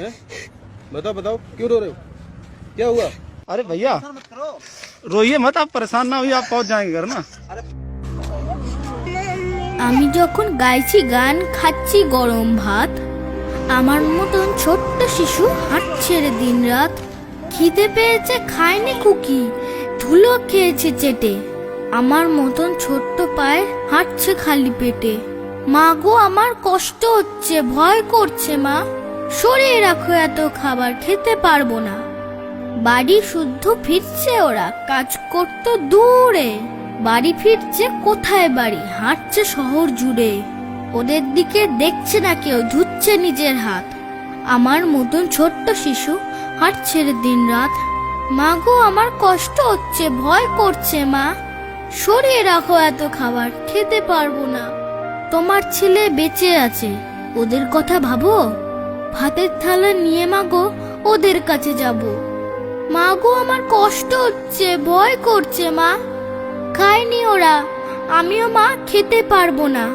हैं बताओ बताओ क्यों रो रहे हो क्या हुआ अरे भैया रोइए मत आप परेशान ना होइए आप पहुंच जाएंगे घर ना আমি যখন গাইছি গান খাচ্ছি গরম ভাত আমার মতন ছোট্ট শিশু হাঁটছে রে দিন রাত খিদে পেয়েছে খায়নি কুকি ধুলো খেয়েছে চেটে আমার মতন ছোট্ট পায়ে হাঁটছে খালি পেটে মা গো আমার কষ্ট হচ্ছে ভয় করছে মা সরিয়ে রাখো এত খাবার, খেতে পারব না। বাড়ি শুদ্ধ ফিরছে ওরা, কাজ করতো দূরে। বাড়ি ফিরছে কোথায় বাড়ি? হাঁটছে শহর জুড়ে। ওদের দিকে দেখছে না কেউ, ধুচ্ছে নিজের হাত। আমার মতন ছোট্ট শিশু হাঁটছে দিন রাত মা গো, আমার কষ্ট হচ্ছে, ভয় করছে মা। সরিয়ে রাখো এত খাবার, খেতে পারব না। তোমার ছেলে বেঁচে আছে, ওদের কথা ভাবো? ভাতের থালা নিয়ে মাগো ওদের কাছে যাব। মা গো, আমার কষ্ট হচ্ছে, ভয় করছে মা। খায়নি ওরা, আমিও মা খেতে পারব না।